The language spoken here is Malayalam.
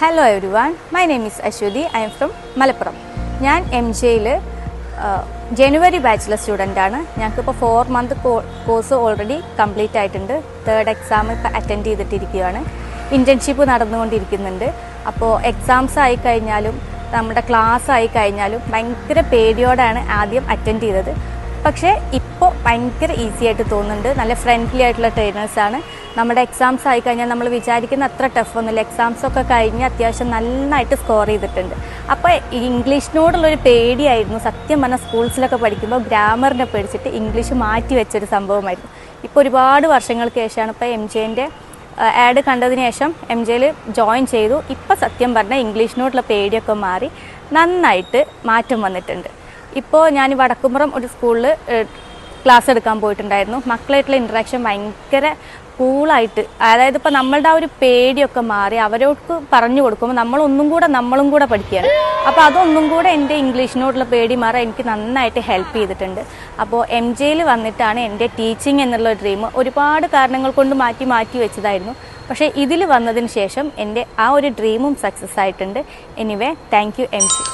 Hello everyone my name is Aswathy I am from Malappuram. ഞാൻ എം ജെയിൽ ജനുവരി ബാച്ചിലർ സ്റ്റുഡന്റ് ആണ്. ഞങ്ങൾക്കിപ്പോൾ four month course already complete ആയിട്ടുണ്ട്. തേർഡ് എക്സാം ഇപ്പോൾ അറ്റൻഡ് ചെയ്തിട്ടിരിക്കുകയാണ്. ഇന്റേൺഷിപ്പ് നടന്നുകൊണ്ടിരിക്കുന്നുണ്ട്. അപ്പോൾ എക്സാംസ് ആയി കഴിഞ്ഞാലും നമ്മുടെ ക്ലാസ് ആയി കഴിഞ്ഞാലും ഭയങ്കര പേടിയോടാണ് ആദ്യം അറ്റൻഡ് ചെയ്തത്. പക്ഷേ ഇപ്പോൾ ഭയങ്കര ഈസി ആയിട്ട് തോന്നുന്നുണ്ട്. നല്ല ഫ്രണ്ട്ലി ആയിട്ടുള്ള ട്രെയിനേഴ്സാണ് നമ്മുടെ എക്സാംസ് ആയി കഴിഞ്ഞാൽ നമ്മൾ വിചാരിക്കുന്ന അത്ര ടഫ് ഒന്നുമില്ല. എക്സാംസ് ഒക്കെ കഴിഞ്ഞ് അത്യാവശ്യം നന്നായിട്ട് സ്കോർ ചെയ്തിട്ടുണ്ട്. അപ്പോൾ ഇംഗ്ലീഷിനോടുള്ളൊരു പേടിയായിരുന്നു. സത്യം പറഞ്ഞാൽ സ്കൂൾസിലൊക്കെ പഠിക്കുമ്പോൾ ഗ്രാമറിനെ പേടിച്ചിട്ട് ഇംഗ്ലീഷ് മാറ്റി വെച്ചൊരു സംഭവമായിരുന്നു. ഇപ്പോൾ ഒരുപാട് വർഷങ്ങൾക്ക് ശേഷമാണ് ഇപ്പോൾ എം ജെന്റെ ആഡ് കണ്ടതിന് ശേഷം എം ജെയിൽ ജോയിൻ ചെയ്തു. ഇപ്പോൾ സത്യം പറഞ്ഞാൽ ഇംഗ്ലീഷിനോടുള്ള പേടിയൊക്കെ മാറി നന്നായിട്ട് മാറ്റം വന്നിട്ടുണ്ട്. ഇപ്പോൾ ഞാൻ വടക്കുംപുറം ഒരു സ്കൂളിൽ ക്ലാസ് എടുക്കാൻ പോയിട്ടുണ്ടായിരുന്നു. മക്കളായിട്ടുള്ള ഇൻട്രാക്ഷൻ ഭയങ്കര കൂളായിട്ട് അതായത് ഇപ്പോൾ നമ്മളുടെ ആ ഒരു പേടിയൊക്കെ മാറി അവരോട് പറഞ്ഞു കൊടുക്കുമ്പോൾ നമ്മളൊന്നും കൂടെ നമ്മളും കൂടെ പഠിക്കുകയാണ്. അപ്പോൾ അതൊന്നും കൂടെ എന്റെ ഇംഗ്ലീഷിനോടുള്ള പേടി മാറാൻ എനിക്ക് നന്നായിട്ട് ഹെൽപ്പ് ചെയ്തിട്ടുണ്ട്. അപ്പോൾ എം ജെയിൽ വന്നിട്ടാണ് എന്റെ ടീച്ചിങ് എന്നുള്ള ഡ്രീം ഒരുപാട് കാരണങ്ങൾ കൊണ്ട് മാറ്റി മാറ്റി വെച്ചതായിരുന്നു. പക്ഷേ ഇതിൽ വന്നതിന് ശേഷം എന്റെ ആ ഒരു ഡ്രീമും സക്സസ് ആയിട്ടുണ്ട്. Anyway thank you M G